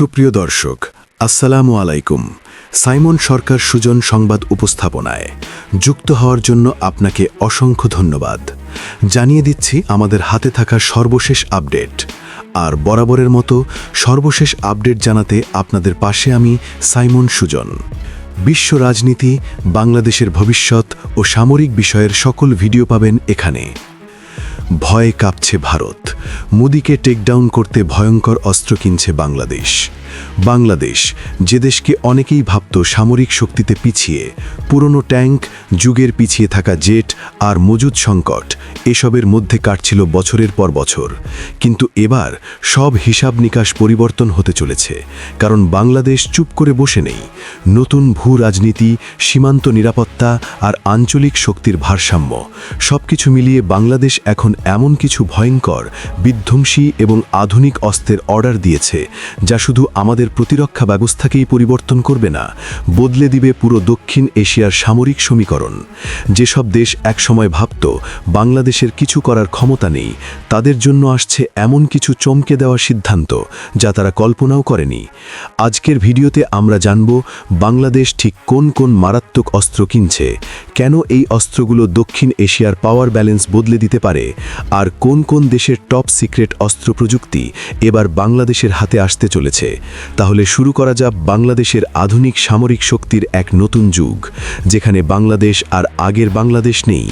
সুপ্রিয় দর্শক, আসসালামু আলাইকুম। সাইমন সরকার সুজন সংবাদ উপস্থাপনায় যুক্ত হওয়ার জন্য আপনাকে অসংখ্য ধন্যবাদ। জানিয়ে দিচ্ছি, আমাদের হাতে থাকা সর্বশেষ আপডেট। আর বরাবরের মতো সর্বশেষ আপডেট জানাতে আপনাদের পাশে আমি সাইমন সুজন। বিশ্ব রাজনীতি, বাংলাদেশের ভবিষ্যৎ ও সামরিক বিষয়ের সকল ভিডিও পাবেন এখানে। ভয়ে কাঁপছে ভারত। মোদিকে টেকডাউন করতে ভয়ঙ্কর অস্ত্র কিনছে বাংলাদেশ। বাংলাদেশ, যে দেশকে অনেকেই ভাবত সামরিক শক্তিতে পিছিয়ে, পুরনো ট্যাঙ্ক, যুগের পিছিয়ে থাকা জেট আর মজুদ সংকট, এসবের মধ্যে কাটছিল বছরের পর বছর। কিন্তু এবার সব হিসাব নিকাশ পরিবর্তন হতে চলেছে, কারণ বাংলাদেশ চুপ করে বসে নেই। নতুন ভূ রাজনীতি সীমান্ত নিরাপত্তা আর আঞ্চলিক শক্তির ভারসাম্য, সবকিছু মিলিয়ে বাংলাদেশ এখন এমন কিছু ভয়ঙ্কর, বিধ্বংসী এবং আধুনিক অস্ত্রের অর্ডার দিয়েছে, যা শুধু আমাদের প্রতিরক্ষা ব্যবস্থাকেই পরিবর্তন করবে না, বদলে দিবে পুরো দক্ষিণ এশিয়ার সামরিক সমীকরণ। যেসব দেশ একসময় ভাবত, বাংলাদেশের কিছু করার ক্ষমতা নেই, তাদের জন্য আসছে এমন কিছু চমকে দেওয়ার সিদ্ধান্ত, যা তারা কল্পনাও করেনি। আজকের ভিডিওতে আমরা জানব, বাংলাদেশ ঠিক কোন কোন মারাত্মক অস্ত্র কিনছে, কেন এই অস্ত্রগুলো দক্ষিণ এশিয়ার পাওয়ার ব্যালেন্স বদলে দিতে পারে, আর কোন কোন দেশের টপ সিক্রেট অস্ত্র প্রযুক্তি এবার বাংলাদেশের হাতে আসতে চলেছে। তাহলে শুরু করা যাক বাংলাদেশের আধুনিক সামরিক শক্তির এক নতুন যুগ, যেখানে বাংলাদেশ আর আগের বাংলাদেশ নেই।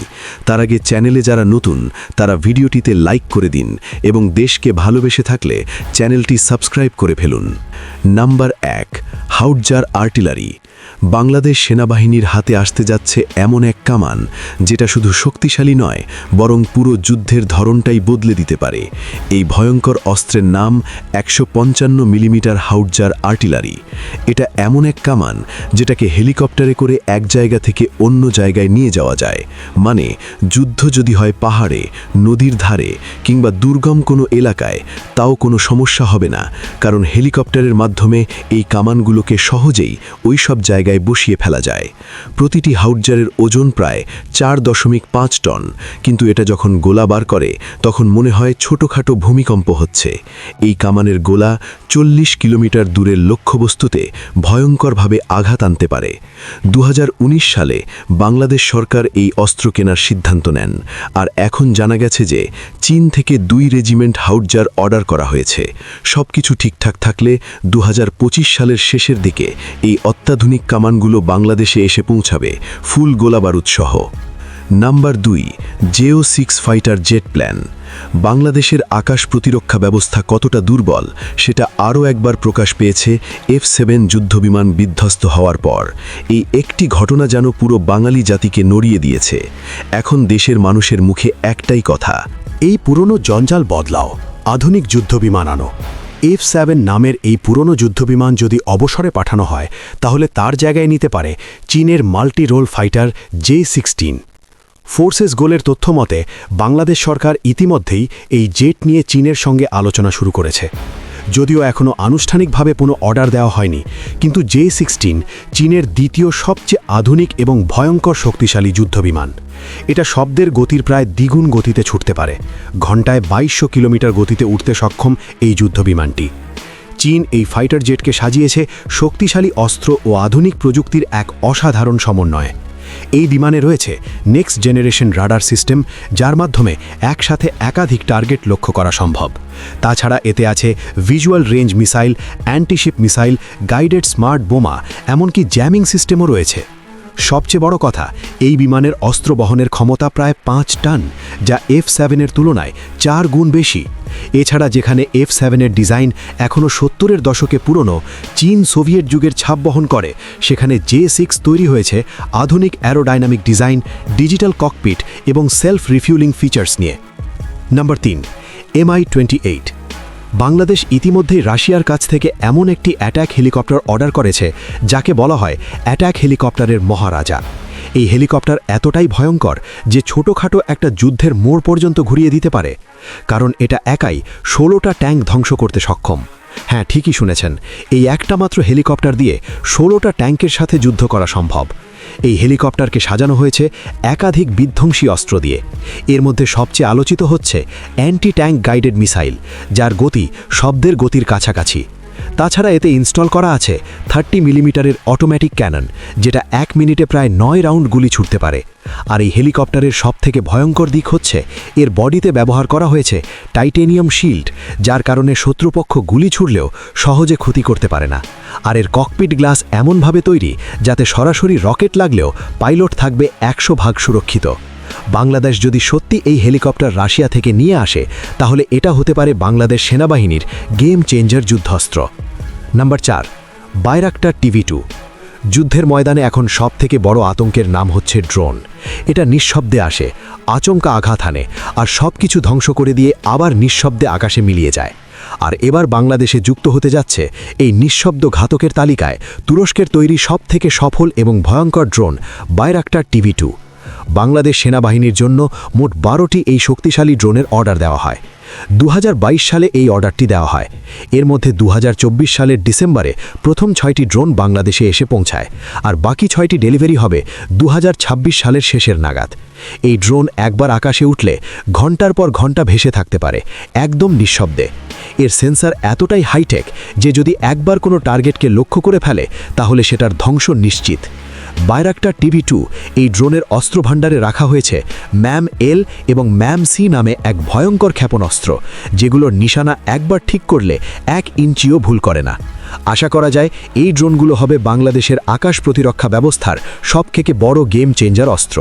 তার আগে চ্যানেলে যারা নতুন, তারা ভিডিওটিতে লাইক করে দিন এবং দেশকে ভালোবেসে থাকলে চ্যানেলটি সাবস্ক্রাইব করে ফেলুন। নাম্বার এক হাউডজার আর্টিলারি। বাংলাদেশ সেনাবাহিনীর হাতে আসতে যাচ্ছে এমন এক কামান, যেটা শুধু শক্তিশালী নয়, বরং পুরো যুদ্ধের ধরনটাই বদলে দিতে পারে। এই ভয়ঙ্কর অস্ত্রের নাম একশো পঞ্চান্ন মিলিমিটার হাউটজার আর্টিলারি। এটা এমন এক কামান, যেটাকে হেলিকপ্টারে করে এক জায়গা থেকে অন্য জায়গায় নিয়ে যাওয়া যায়। মানে যুদ্ধ যদি হয় পাহাড়ে, নদীর ধারে, কিংবা দুর্গম কোনো এলাকায়, তাও কোনো সমস্যা হবে না, কারণ হেলিকপ্টারের মাধ্যমে এই কামানগুলোকে সহজেই ওই সব জায়গায় বসিয়ে ফেলা যায়। প্রতিটি হাউটজারের ওজন প্রায় চার দশমিক পাঁচ টন। কিন্তু এটা যখন গোলা বার করে, তখন মনে হয় ছোটোখাটো ভূমিকম্প হচ্ছে। এই কামানের গোলা চল্লিশ কিলোমিটার দূরের লক্ষ্যবস্তুতে ভয়ঙ্করভাবে আঘাত আনতে পারে। দু হাজার উনিশ সালে বাংলাদেশ সরকার এই অস্ত্র কেনার সিদ্ধান্ত নেন। আর এখন জানা গেছে যে, চীন থেকে দুই রেজিমেন্ট হাউটজার অর্ডার করা হয়েছে। সব কিছু ঠিকঠাক থাকলে দু হাজার পঁচিশ সালের শেষের দিকে এই অত্যাধুনিক কামানগুলো বাংলাদেশে এসে পৌঁছাবে ফুল গোলাবারুদ সহ। নাম্বার দুই, জেও সিক্স ফাইটার জেট প্ল্যান। বাংলাদেশের আকাশ প্রতিরক্ষা ব্যবস্থা কতটা দুর্বল, সেটা আরও একবার প্রকাশ পেয়েছে এফ সেভেন যুদ্ধবিমান বিধ্বস্ত হওয়ার পর। এই একটি ঘটনা যেন পুরো বাঙালি জাতিকে নড়িয়ে দিয়েছে। এখন দেশের মানুষের মুখে একটাই কথা, এই পুরনো জঞ্জাল বদলাও, আধুনিক যুদ্ধবিমান আনো। এফ সেভেন নামের এই পুরনো যুদ্ধবিমান যদি অবসরে পাঠানো হয়, তাহলে তার জায়গায় নিতে পারে চীনের multi role fighter J sixteen. Forces গোলের তথ্য মতে, বাংলাদেশ সরকার ইতিমধ্যেই এই জেট নিয়ে চীনের সঙ্গে আলোচনা শুরু করেছে। যদিও এখনও আনুষ্ঠানিকভাবে কোনো অর্ডার দেওয়া হয়নি, কিন্তু জে সিক্সটিন চীনের দ্বিতীয় সবচেয়ে আধুনিক এবং ভয়ঙ্কর শক্তিশালী যুদ্ধবিমান। এটা শব্দের গতির প্রায় দ্বিগুণ গতিতে ছুটতে পারে। ঘন্টায় বাইশশো কিলোমিটার গতিতে উঠতে সক্ষম এই যুদ্ধবিমানটি। চীন এই ফাইটার জেটকে সাজিয়েছে শক্তিশালী অস্ত্র ও আধুনিক প্রযুক্তির এক অসাধারণ সমন্বয়। এই বিমানে রয়েছে নেক্সট জেনারেশন রাডার সিস্টেম যার মাধ্যমে একসাথে একাধিক টার্গেট লক্ষ্য করা সম্ভব। তাছাড়া এতে আছে visual range missile antiship missile guided smart বোমা এমনকি জ্যামিং সিস্টেমও রয়েছে। সবচেয়ে বড় কথা, এই বিমানের অস্ত্র বহনের ক্ষমতা প্রায় পাঁচ টন, যা এফ সেভেনের তুলনায় চার গুণ বেশি। এছাড়া যেখানে এফ সেভেনের ডিজাইন এখনও সত্তরের দশকে পুরনো, চীন সোভিয়েট যুগের ছাপ বহন করে, সেখানে জে সিক্স তৈরি হয়েছে আধুনিক অ্যারোডাইনামিক ডিজাইন ডিজিটাল ককপিট এবং সেলফ রিফিউলিং ফিচার্স নিয়ে। নাম্বার তিন এমআই টোয়েন্টি এইট বাংলাদেশ ইতিমধ্যেই রাশিয়ার কাছ থেকে এমন একটি অ্যাট্যাক হেলিকপ্টার অর্ডার করেছে, যাকে বলা হয় অ্যাট্যাক হেলিকপ্টারের মহারাজা। এই হেলিকপ্টার এতটাই ভয়ঙ্কর যে ছোটোখাটো একটা যুদ্ধের মোড় পর্যন্ত ঘুরিয়ে দিতে পারে, কারণ এটা একাই ষোলোটা ট্যাঙ্ক ধ্বংস করতে সক্ষম। হ্যাঁ ঠিকই শুনেছেন। এই একটা মাত্র হেলিকপ্টার দিয়ে ষোলোটা ট্যাঙ্কের সাথে যুদ্ধ করা সম্ভব। এই হেলিকপ্টারকে সাজানো হয়েছে একাধিক বিধ্বংসী অস্ত্র দিয়ে। এর মধ্যে সবচেয়ে আলোচিত হচ্ছে অ্যান্টি ট্যাঙ্ক গাইডেড মিসাইল, যার গতি শব্দের গতির কাছাকাছি। তাছাড়া এতে ইনস্টল করা আছে থার্টি মিলিমিটারের অটোমেটিক ক্যানন, যেটা এক মিনিটে প্রায় নয় রাউন্ড গুলি ছুটতে পারে। আর এই হেলিকপ্টারের সবথেকে ভয়ঙ্কর দিক হচ্ছে, এর বডিতে ব্যবহার করা হয়েছে টাইটেনিয়াম শিল্ড, যার কারণে শত্রুপক্ষ গুলি ছুড়লেও সহজে ক্ষতি করতে পারে না। আর এর ককপিট গ্লাস এমনভাবে তৈরি যাতে সরাসরি রকেট লাগলেও পাইলট থাকবে একশো ভাগ সুরক্ষিত। বাংলাদেশ যদি সত্যি এই হেলিকপ্টার রাশিয়া থেকে নিয়ে আসে, তাহলে এটা হতে পারে বাংলাদেশ সেনাবাহিনীর গেম চেঞ্জার যুদ্ধাস্ত্র নাম্বার চার বাইরাক্টার টিভি টু যুদ্ধের ময়দানে এখন সব থেকে বড় আতঙ্কের নাম হচ্ছে ড্রোন এটা নিঃশব্দে আসে, আচমকা আঘাত হানে, আর সব কিছু ধ্বংস করে দিয়ে আবার নিঃশব্দে আকাশে মিলিয়ে যায়। আর এবার বাংলাদেশে যুক্ত হতে যাচ্ছে এই নিঃশব্দ ঘাতকের তালিকায় তুরস্কের তৈরি সব থেকে সফল এবং ভয়ঙ্কর drone Bayraktar TV two Bangladesh সেনাবাহিনীর জন্য মোট বারোটি এই শক্তিশালী ড্রোনের অর্ডার দেওয়া হয়। দু হাজার বাইশ সালে এই অর্ডারটি দেওয়া হয়। এর মধ্যে দু হাজার চব্বিশ সালের ডিসেম্বরে প্রথম ছয়টি ড্রোন বাংলাদেশে এসে পৌঁছায়, আর বাকি ছয়টি ডেলিভারি হবে দু হাজার ছাব্বিশ সালের শেষের নাগাদ। এই ড্রোন একবার আকাশে উঠলে ঘণ্টার পর ঘণ্টা ভেসে থাকতে পারে, একদম নিঃশব্দে। এর সেন্সার এতটাই হাইটেক যে যদি একবার কোনো টার্গেটকে লক্ষ্য করে ফেলে, তাহলে সেটার ধ্বংস নিশ্চিত। বাইরাক্টার টিভি টু এই ড্রোনের অস্ত্রভাণ্ডারে রাখা হয়েছে ম্যাম এল এবং ম্যাম সি নামে এক ভয়ঙ্কর ক্ষেপণাস্ত্র, যেগুলোর নিশানা একবার ঠিক করলে এক ইঞ্চিও ভুল করে না। আশা করা যায় এই ড্রোনগুলো হবে বাংলাদেশের আকাশ প্রতিরক্ষা ব্যবস্থার সবথেকে বড় গেম চেঞ্জার অস্ত্র।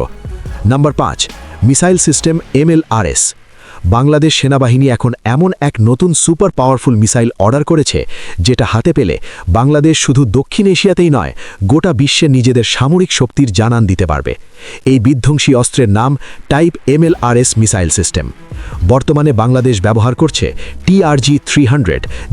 নাম্বার পাঁচ, মিসাইল সিস্টেম এমএলআরএস। বাংলাদেশ সেনাবাহিনী এখন এমন এক নতুন সুপার পাওয়ারফুল মিসাইল অর্ডার করেছে, যেটা হাতে পেলে বাংলাদেশ শুধু দক্ষিণ এশিয়াতেই নয়, গোটা বিশ্বে নিজেদের সামরিক শক্তির জানান দিতে পারবে। এই বিধ্বংসী অস্ত্রের নাম টাইপ এমএলআরএস মিসাইল সিস্টেম। বর্তমানে বাংলাদেশ ব্যবহার করছে টিআরজি থ্রি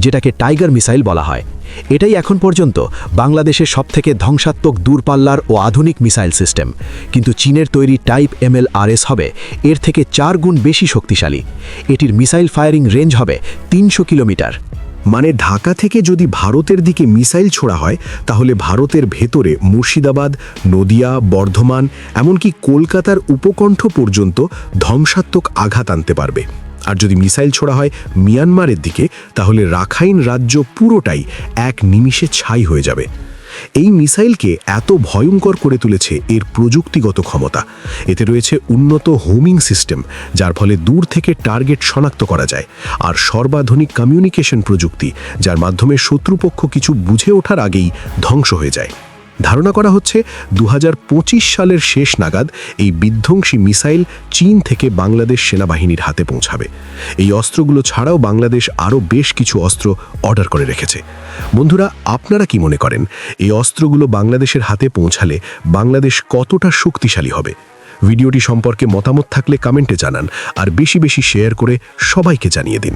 যেটাকে টাইগার মিসাইল বলা হয়। এটাই এখন পর্যন্ত বাংলাদেশের সবথেকে ধ্বংসাত্মক দূরপাল্লার ও আধুনিক মিসাইল সিস্টেম। কিন্তু চীনের তৈরি টাইপ এমএলআরএস হবে এর থেকে চার গুণ বেশি শক্তিশালী। এটির মিসাইল ফায়ারিং রেঞ্জ হবে তিনশো কিলোমিটার। মানে ঢাকা থেকে যদি ভারতের দিকে মিসাইল ছোড়া হয়, তাহলে ভারতের ভেতরে মুর্শিদাবাদ, নদিয়া, বর্ধমান, এমনকি কলকাতার উপকণ্ঠ পর্যন্ত ধ্বংসাত্মক আঘাত আনতে পারবে। আর যদি মিসাইল ছোড়া হয় মিয়ানমারের দিকে, তাহলে রাখাইন রাজ্য পুরোটাই এক নিমিষে ছাই হয়ে যাবে। এই মিসাইলকে এত ভয়ঙ্কর করে তুলেছে এর প্রযুক্তিগত ক্ষমতা। এতে রয়েছে উন্নত হোমিং সিস্টেম, যার ফলে দূর থেকে টার্গেট শনাক্ত করা যায়, আর সর্বাধুনিক কমিউনিকেশন প্রযুক্তি, যার মাধ্যমে শত্রুপক্ষ কিছু বুঝে ওঠার আগেই ধ্বংস হয়ে যায়। ধারণা করা হচ্ছে দু হাজার পঁচিশ সালের শেষ নাগাদ এই বিধ্বংসী মিসাইল চীন থেকে বাংলাদেশ সেনাবাহিনীর হাতে পৌঁছাবে। এই অস্ত্রগুলো ছাড়াও বাংলাদেশ আরও বেশ কিছু অস্ত্র অর্ডার করে রেখেছে। বন্ধুরা, আপনারা কি মনে করেন, এই অস্ত্রগুলো বাংলাদেশের হাতে পৌঁছালে বাংলাদেশ কতটা শক্তিশালী হবে? ভিডিওটি সম্পর্কে মতামত থাকলে কমেন্টে জানান আর বেশি বেশি শেয়ার করে সবাইকে জানিয়ে দিন।